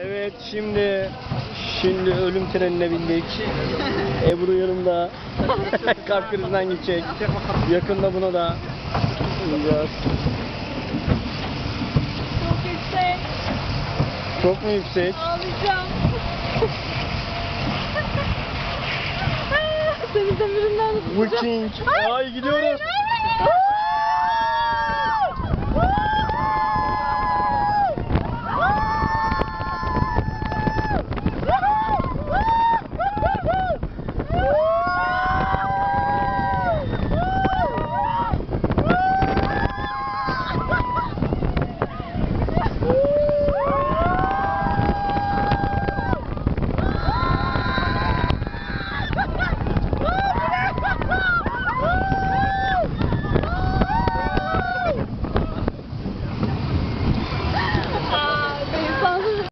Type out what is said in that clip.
Evet şimdi şimdi ölüm trenine bindik. Ebru yanımda. Kalp krizinden gidecek? Yakında buna da bineceğiz. Çok yüksek. Çok mu yüksek? Ağlayacağım. Seni de birinden tutacağım. Booking. Ay gidiyoruz. Hayır, hayır.